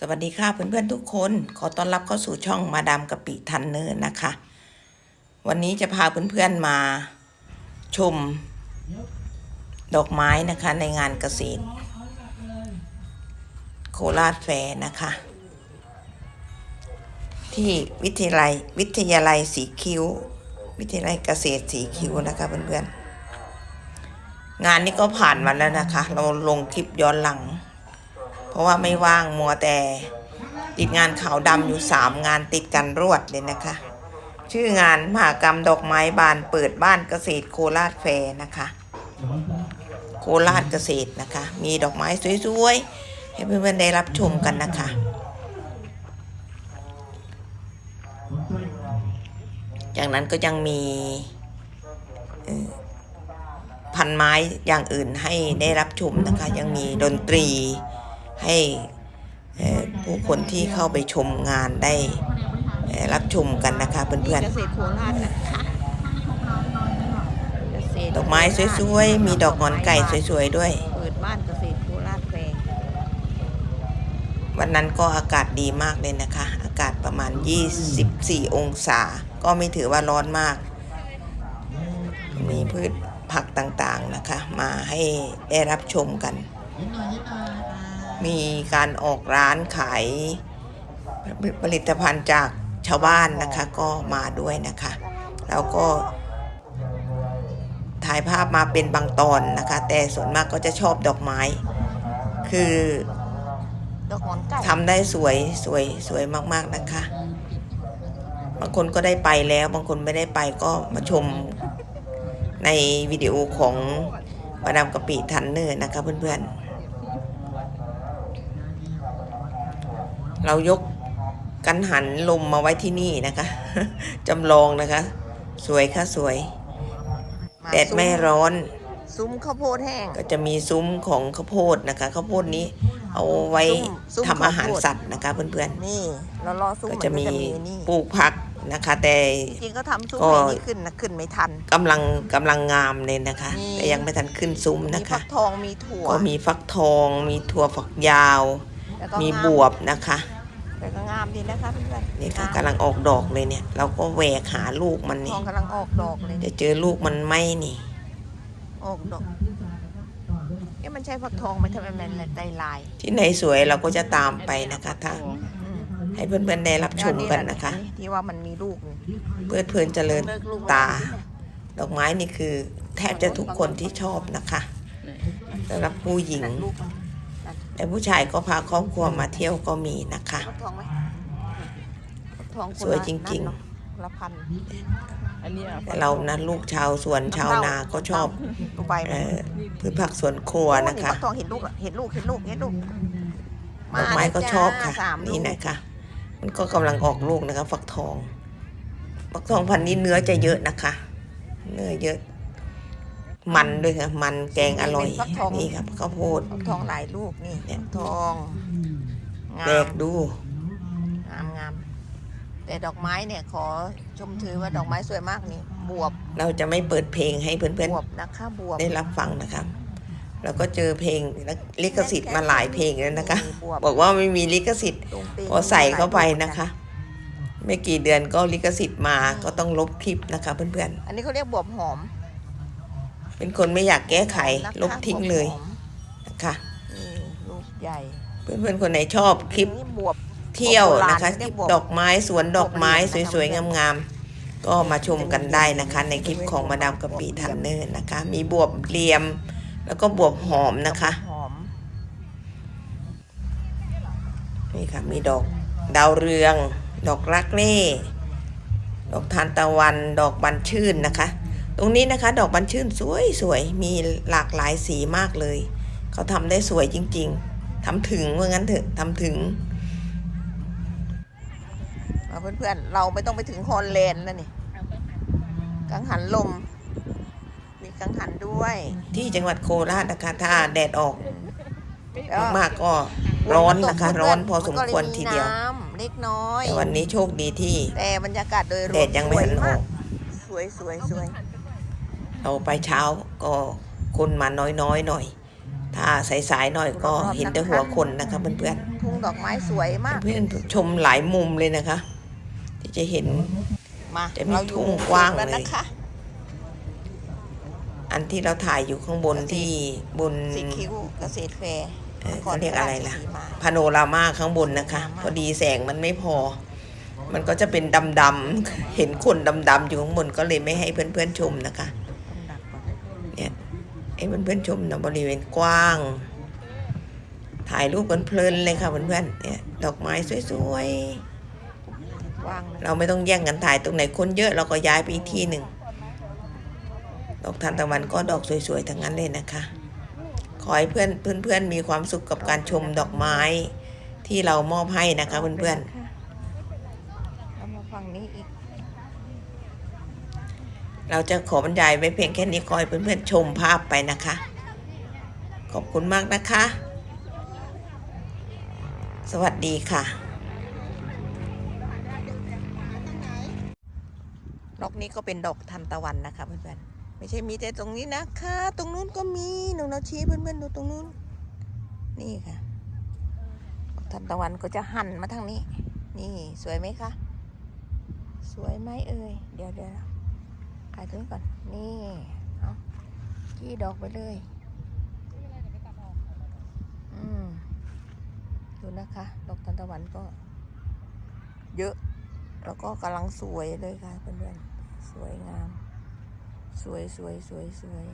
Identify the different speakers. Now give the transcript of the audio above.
Speaker 1: สวัสดีค่ะเพื่อนๆทุกคน ขอต้อนรับเข้าสู่ช่องมาดามกะปิทันเนอร์นะคะ วันนี้จะพาเพื่อนๆมาชมดอกไม้นะคะในงานเกษตร โคราชแฟร์นะคะ ที่วิทยาลัยวิทยาลัยสีคิ้ว วิทยาลัยเกษตรสีคิ้วนะคะเพื่อนๆงานนี้ก็ผ่านมาแล้วนะคะ เราลงคลิปย้อนหลัง ราะว่าไม่ว่างมัวแต่ติดงานขาวดำอยู่สามงานติดกันรวดเลยนะคะ ชื่องานมหากรรมดอกไม้บานเปิดบ้านเกษตรโคราชแฟร์นะคะ โคราชเกษตรนะคะ มีดอกไม้สวยๆ ให้เพื่อนๆได้รับชมกันนะคะ จากนั้นก็ยังมีพันไม้อย่างอื่นให้ได้รับชมนะคะ ยังมีดนตรี ให้ผู้คนที่เข้าไปชมงานได้รับชมกันนะคะเพื่อน
Speaker 2: เกษตรโคราชนะคะ
Speaker 1: ดอกไม้สวยๆ มีดอกงอนไก่สวยๆด้วย
Speaker 2: เปิดบ้านเกษตรโคราชแฟร์
Speaker 1: วันนั้นก็อากาศดีมากเลยนะคะ อากาศประมาณ 24 องศา ก็ไม่ถือว่าร้อนมาก มีพืชผักต่างๆนะคะ มาให้ได้รับชมกัน มีการออกร้านขายผลิตภัณฑ์จากชาวบ้านนะคะก็มาด้วยนะคะ แล้วก็ถ่ายภาพมาเป็นบางตอนนะคะ แต่ส่วนมากก็จะชอบดอกไม้ คือ
Speaker 2: ดอกหอนไก่
Speaker 1: ทำได้สวยสวยสวยมาก ๆนะคะ บางคนก็ได้ไปแล้วบางคนไม่ได้ไปก็มาชมในวิดีโอของมาดามกะปิทันเนอร์นะคะเพื่อนๆ เรายกกันหันลมมาไว้ที่นี่นะคะจำลองนะคะ สวยค่ะสวยาแดดไม่ร้อน
Speaker 2: ซุ้มข้าวโพดแห้ง
Speaker 1: ก็จะมีซุ้มของข้าวโพดนะคะข้าวโพดนี้เอาไว้
Speaker 2: ซุ้มซุ้ม
Speaker 1: ทำอาหาร
Speaker 2: ข้าวโพด
Speaker 1: สัตว์นะคะเพื่อน
Speaker 2: นี่เรารอซุ้
Speaker 1: ๆ
Speaker 2: ม
Speaker 1: ก็
Speaker 2: มัน
Speaker 1: จะ
Speaker 2: ก็
Speaker 1: มี
Speaker 2: จะมีนี่
Speaker 1: ปลูกผักนะคะ แต่
Speaker 2: จริงๆก็ทำซุ้ม
Speaker 1: ก็
Speaker 2: ให้นี่ขึ้นนะขึ้นไม่ทัน
Speaker 1: กำลังกำลังงามเลยนะคะ
Speaker 2: นี่
Speaker 1: แต่ยังไม่ทันขึ้นซุ้ม
Speaker 2: มี
Speaker 1: นะ
Speaker 2: ฟั
Speaker 1: คะ
Speaker 2: กทองมีถั่ว
Speaker 1: ก็มีฟักทองมีถั่วฝักยาว
Speaker 2: แล้วก็
Speaker 1: มี
Speaker 2: งา
Speaker 1: บวบนะคะ
Speaker 2: แต่ก็งามดีนะคะเพื่อนๆ
Speaker 1: นี่ค่ะ
Speaker 2: งาม
Speaker 1: กำลังออกดอกเลยเนี่ย เราก็แหวกหาลูกมัน
Speaker 2: ท
Speaker 1: นี่
Speaker 2: องกำลังออกดอกเลย
Speaker 1: จะเจอลูกมันไหมนี่
Speaker 2: ออกดอกเอ๊ะมันใช่ฟักทองไหมทำไมมันได้ลาย
Speaker 1: ที่ไหนสวยเราก็จะตามไปนะคะถ้า
Speaker 2: อืม
Speaker 1: ให้เพื่อนๆได้รับชมกันนะคะ
Speaker 2: ที่ว่ามันมีลูกนี่
Speaker 1: เพื่อเพลินเจริญ
Speaker 2: เลิกลูก
Speaker 1: ตา ดอกไม้นี่คือ แทบจะทุกคนที่ชอบนะคะสำหรับผู้หญิง
Speaker 2: นั่นลูกมัน
Speaker 1: แต่ผู้ชายก็พาครอบครัวมาเที่ยวก็มีนะคะ
Speaker 2: ฟักทองไหมฟักทองคน
Speaker 1: สวย
Speaker 2: ละ
Speaker 1: จริง ๆ
Speaker 2: นั่นเนอะละพันอันนี้
Speaker 1: แต่เรานะลูกชาวสวนชาวนาก็ชอบ
Speaker 2: ดูใบมั
Speaker 1: เอ่
Speaker 2: น
Speaker 1: อพืชผักสวนครัวนะคะ
Speaker 2: ฟักทองเห็นลูกอะเห็นลูกเห็นลูกเห็นลูก
Speaker 1: ดอกไม้ก็
Speaker 2: แล้ว
Speaker 1: ชอบค่ะ
Speaker 2: สามลูก
Speaker 1: นี่นะคะ มันก็กำลังออกลูกนะคะ ฟักทอง ฟักทองพันธุ์นี้เนื้อจะเยอะนะคะ เนื้อเยอะ มันด้วยค่ะมันแกงอร่อยนี่ครับข้าวโพด
Speaker 2: ฟักทองหลายลูกนี่
Speaker 1: เนี่ย
Speaker 2: ฟักทองงา
Speaker 1: แบ
Speaker 2: ม
Speaker 1: กดู
Speaker 2: งามงามแต่ดอกไม้เนี่ยขอชมถือว่าดอกไม้สวยมากนี่บวบ
Speaker 1: เราจะไม่เปิดเพลงให้เพื่อน
Speaker 2: บวบนะคะบวบ
Speaker 1: ๆได้รับฟังนะคะเราก็เจอเพลงลิขสิทธิ์มาหลายเพลงแล้วนะคะ
Speaker 2: บวบ
Speaker 1: บอกว่าไม่มีลิขสิทธิ์
Speaker 2: ตรงเปง
Speaker 1: พอใส่เข้าไปนะคะ ไม่กี่เดือนก็ลิขสิทธิ์มาก็ต้องลบคลิปนะคะเพื่อน
Speaker 2: อันนี้เขาเรียกบวบหอม
Speaker 1: ๆ เป็นคนไม่อยากแก้ไข
Speaker 2: นะคะ
Speaker 1: ลบทิ้งเลย
Speaker 2: บวบหอม
Speaker 1: นะคะ
Speaker 2: นี่ลูกใหญ่
Speaker 1: เพื่อนๆคนไหนชอบคลิป
Speaker 2: นี่บวบ
Speaker 1: เที่ยว
Speaker 2: โบราณ
Speaker 1: นะคะค
Speaker 2: เรี
Speaker 1: ลิ
Speaker 2: ย
Speaker 1: ป
Speaker 2: กบวบ
Speaker 1: ดอกไม้สวนดอกไม้
Speaker 2: บวบเหรียญนะคะ
Speaker 1: สวยๆงามๆก็มาชมกันได้นะคะ ในคลิปของมาดามกะปีทันเนอร์นะคะ มีบวบเรียม แล้วก็บวบหอมนะคะ
Speaker 2: หอม
Speaker 1: นี่ค่ะมีดอกดาวเรือง ดอกรักเล่ดอกทานตะวัน ดอกบันชื่นนะคะ ตรงนี้นะคะ ดอกบันชื่นสวยสวยๆ มีหลากหลายสีมากเลย เขาทำได้สวยจริง ๆทำถึงว่างั้นเถอะทำถึง
Speaker 2: มาเพื่อนๆ เราไม่ต้องไปถึงฮอลแลนด์แล้วนี่กังหันลม มีกังหันด้วย
Speaker 1: ที่จังหวัดโคราชนะคะถ้าแดดออก
Speaker 2: แล้ว
Speaker 1: มากๆก็ร้อนนะคะ
Speaker 2: ฝตก
Speaker 1: ร้อนพอสม
Speaker 2: นก็ล
Speaker 1: ควรทีเดียว
Speaker 2: น้ำเล็กน้อย
Speaker 1: แต่วันนี้โชคดีที่
Speaker 2: แต่บรรยากาศโดยรวม
Speaker 1: แดดยังไม่ทันออก
Speaker 2: สวยสวยสวย
Speaker 1: เราไปเช้าก็คนมาน้อยๆหน่อย ถ้าสายๆหน่อยก็เห็นแต่หัวคนนะคะเพื่อน
Speaker 2: ทุ่งดอกไม้สวยมาก
Speaker 1: ๆเพื่อนๆชมหลายมุมเลยนะคะ ที่จะเห็น
Speaker 2: มา
Speaker 1: จะมี
Speaker 2: เราอยู่
Speaker 1: ทุ่งกว้าง
Speaker 2: แล้ว
Speaker 1: เลย
Speaker 2: นะคะ
Speaker 1: อันที่เราถ่ายอยู่ข้างบนที่บน
Speaker 2: สีคิ้วเกษตรแฟร์
Speaker 1: เอ่อเขาเรียกอะไรล่ะ
Speaker 2: นคราชสีมา
Speaker 1: พาโนรามาข้างบนนะคะ
Speaker 2: พาโนรามา
Speaker 1: พอดีแสงมันไม่พอ มันก็จะเป็นดำๆเห็นคนดำๆอยู่ข้างบนก็เลยไม่ให้เพื่อนๆชมนะคะ
Speaker 2: ต้องดักก่อน
Speaker 1: เนี่ย ให้เพื่อนๆชมนะบริเวณกว้าง ถ่ายรูปกันเพลินเลยค่ะเพื่อนๆเนี่ยดอกไม้สวย
Speaker 2: ว่างเลย
Speaker 1: ๆเราไม่ต้องแย่งกันถ่ายตรงไหนคนเยอะเราก็ย้ายไปอีกที่หนึ่งดอกทานตะวันก็ดอกสวยๆทั้งนั้นเลยนะคะขอให้เพื่อนเพื่อนๆมีความสุขกับการชมดอกไม้ที่เรามอบให้นะคะเพื่อนๆ
Speaker 2: เอามาฝั่งนี้อีก
Speaker 1: เราจะขอบรรยายไว้เพียงแค่นี้ขอให้เพื่อนๆชมภาพไปนะคะ ขอบคุณมากนะคะ สวัสดีค่ะ
Speaker 2: ดอกนี้ก็เป็นดอกทันตะวันนะคะเพื่อนๆไม่ใช่มีแต่ตรงนี้นะคะ ตรงนู้นก็มีหนูเราชี้เพื่อนๆดูตรงนู้น นี่ค่ะดอกทันตะวันก็จะหันมาทางนี้ นี่สวยไหมคะสวยไหมเอ่ยเดี๋ยวเดี๋ยว ถ่ายตรงนี้ก่อน นี่เอากี้ดอกไปเลย อืมดูนะคะ ดอกทันตะวันก็ เยอะ แล้วก็กำลังสวยเลยค่ะเพื่อนๆ สวยงาม สวยสวยสวยสวย